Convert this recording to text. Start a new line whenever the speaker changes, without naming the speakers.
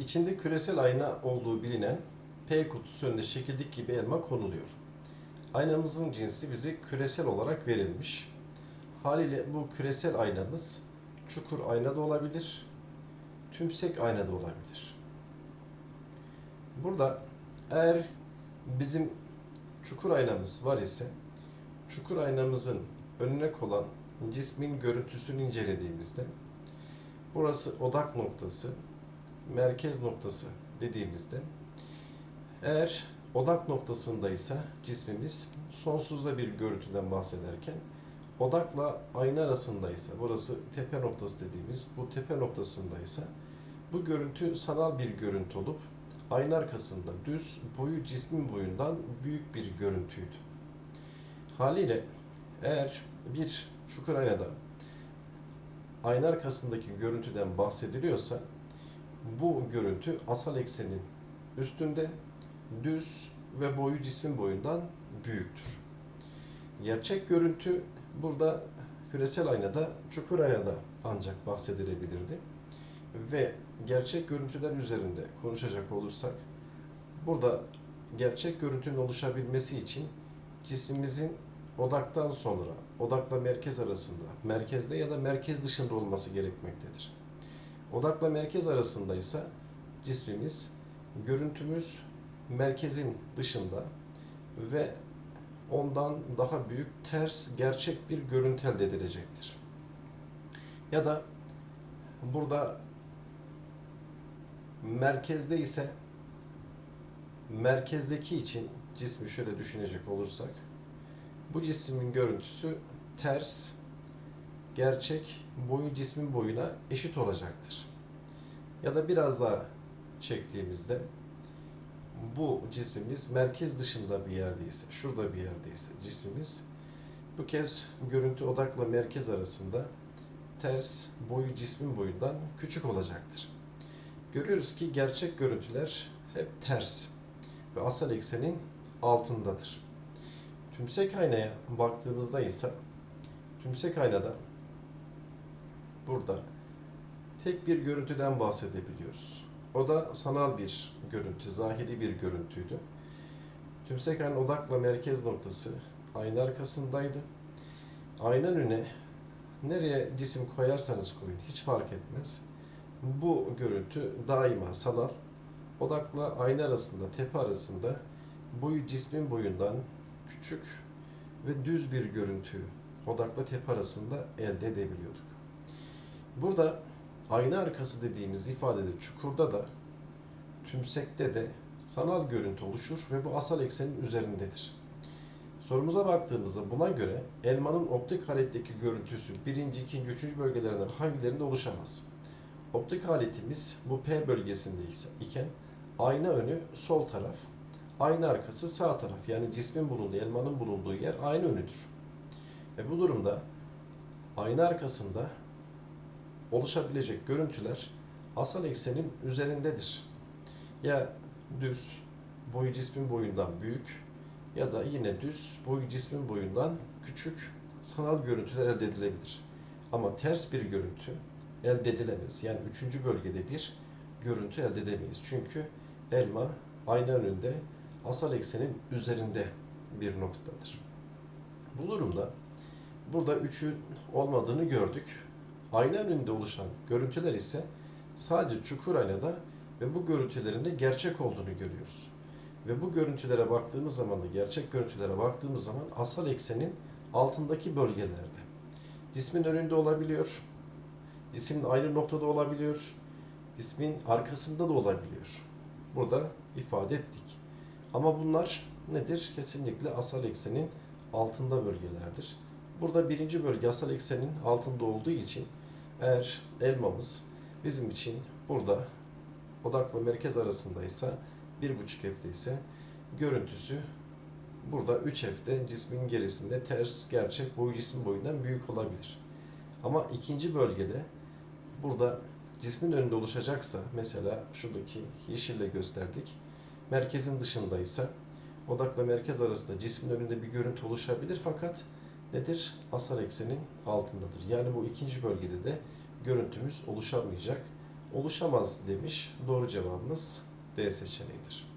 İçinde küresel ayna olduğu bilinen P kutusu önünde şekildeki gibi elma konuluyor. Aynamızın cinsi bize küresel olarak verilmiş. Haliyle bu küresel aynamız çukur ayna da olabilir, tümsek ayna da olabilir. Burada eğer bizim çukur aynamız var ise çukur aynamızın önüne konan cismin görüntüsünü incelediğimizde burası odak noktası, merkez noktası dediğimizde eğer odak noktasındaysa cismimiz sonsuzda bir görüntüden bahsederken odakla ayna arasındaysa burası tepe noktası dediğimiz bu tepe noktasındaysa bu görüntü sanal bir görüntü olup ayna arkasında düz boyu cismin boyundan büyük bir görüntüydü. Haliyle eğer bir çukur aynada ayna arkasındaki görüntüden bahsediliyorsa bu görüntü asal eksenin üstünde düz ve boyu cismin boyundan büyüktür. Gerçek görüntü burada küresel aynada, çukur aynada ancak bahsedilebilirdi. Ve gerçek görüntüler üzerinde konuşacak olursak burada gerçek görüntünün oluşabilmesi için cismimizin odaktan sonra odakla merkez arasında, merkezde ya da merkez dışında olması gerekmektedir. Odakla merkez arasında ise cismimiz görüntümüz merkezin dışında ve ondan daha büyük ters gerçek bir görüntü elde edilecektir. Ya da burada merkezde ise merkezdeki için cismi şöyle düşünecek olursak bu cismin görüntüsü ters gerçek boyu cismin boyuna eşit olacaktır. Ya da biraz daha çektiğimizde bu cismimiz merkez dışında bir yerdeyse, şurada bir yerdeyse cismimiz bu kez görüntü odakla merkez arasında ters boyu cismin boyundan küçük olacaktır. Görüyoruz ki gerçek görüntüler hep ters ve asal eksenin altındadır. Tümsek aynaya baktığımızda ise tümsek aynada burada tek bir görüntüden bahsedebiliyoruz. O da sanal bir görüntü, zahiri bir görüntüydü. Tümsek ayna odakla merkez noktası ayna arkasındaydı. Ayna önüne nereye cisim koyarsanız koyun hiç fark etmez. Bu görüntü daima sanal. Odakla ayna arasında, tepe arasında boyu cismin boyundan küçük ve düz bir görüntü odakla tepe arasında elde edebiliyorduk. Burada ayna arkası dediğimiz ifadede çukurda da tümsekte de sanal görüntü oluşur ve bu asal eksenin üzerindedir. Sorumuza baktığımızda buna göre elmanın optik aletteki görüntüsü birinci, ikinci, üçüncü bölgelerinden hangilerinde oluşamaz? Optik aletimiz bu P bölgesinde iken ayna önü sol taraf, ayna arkası sağ taraf yani cismin bulunduğu, elmanın bulunduğu yer ayna önüdür. Ve bu durumda ayna arkasında oluşabilecek görüntüler asal eksenin üzerindedir. Ya düz, boyu cismin boyundan büyük ya da yine düz, boyu cismin boyundan küçük sanal görüntüler elde edilebilir. Ama ters bir görüntü elde edilemez. Yani üçüncü bölgede bir görüntü elde edemeyiz. Çünkü elma ayna önünde asal eksenin üzerinde bir noktadadır. Bu durumda burada üçün olmadığını gördük. Ayna önünde oluşan görüntüler ise sadece çukur aynada ve bu görüntülerin de gerçek olduğunu görüyoruz. Ve bu görüntülere baktığımız zaman da gerçek görüntülere baktığımız zaman asal eksenin altındaki bölgelerde. Cismin önünde olabiliyor, cismin aynı noktada olabiliyor, cismin arkasında da olabiliyor. Burada ifade ettik. Ama bunlar nedir? Kesinlikle asal eksenin altında bölgelerdir. Burada birinci bölge asal eksenin altında olduğu için eğer elmamız bizim için burada odakla merkez arasındaysa bir buçuk F'de ise görüntüsü burada 3 F'de cismin gerisinde ters gerçek boyu cismin boyundan büyük olabilir. Ama ikinci bölgede burada cismin önünde oluşacaksa mesela şuradaki yeşille gösterdik. Merkezin dışındaysa odakla merkez arasında cismin önünde bir görüntü oluşabilir fakat nedir? Asal eksenin altındadır. Yani bu ikinci bölgede de görüntümüz oluşamayacak. oluşamaz demiş. Doğru cevabımız D seçeneğidir.